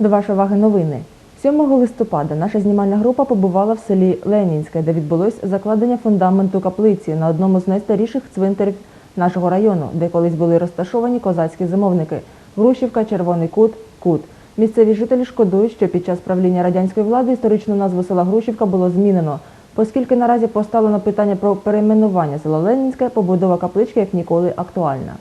До вашої уваги новини. 7 листопада наша знімальна група побувала в селі Ленінське, де відбулось закладення фундаменту каплиці на одному з найстаріших цвинтарів нашого району, де колись були розташовані козацькі зимовники Грушівка, Червоний Кут, Кут. Місцеві жителі шкодують, що під час правління радянської влади історичну назву села Грушівка було змінено, оскільки наразі поставлено питання про перейменування села Ленінське, побудова каплички як ніколи актуальна.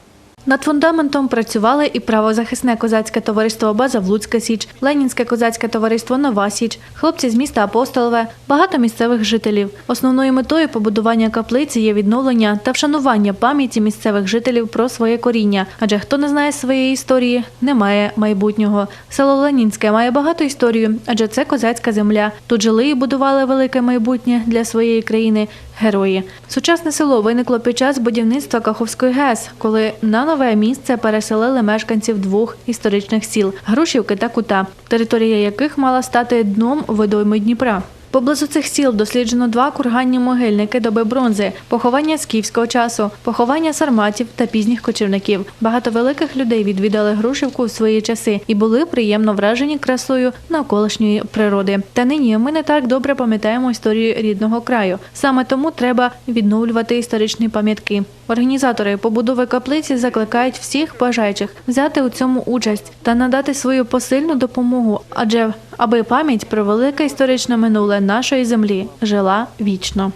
Над фундаментом працювали і правозахисне козацьке товариство База Влуцька Січ, Ленінське козацьке товариство Нова Січ, хлопці з міста Апостолове, багато місцевих жителів. Основною метою побудування каплиці є відновлення та вшанування пам'яті місцевих жителів про своє коріння. Адже хто не знає своєї історії, не має майбутнього. Село Ленінське має багату історію, адже це козацька земля. Тут жили і будували велике майбутнє для своєї країни герої. Сучасне село виникло під час будівництва Каховської ГЕС, коли на нове місце переселили мешканців двох історичних сіл Грушівки та Кута, територія яких мала стати дном водойми Дніпра. Поблизу цих сіл досліджено два курганні могильники доби бронзи, поховання скіфського часу, поховання сарматів та пізніх кочівників. Багато великих людей відвідали Грушівку у свої часи і були приємно вражені красою навколишньої природи. Та нині ми не так добре пам'ятаємо історію рідного краю. Саме тому треба відновлювати історичні пам'ятки. Організатори побудови каплиці закликають всіх бажаючих взяти у цьому участь та надати свою посильну допомогу, адже аби пам'ять про велике історичне минуле нашої землі жила вічно.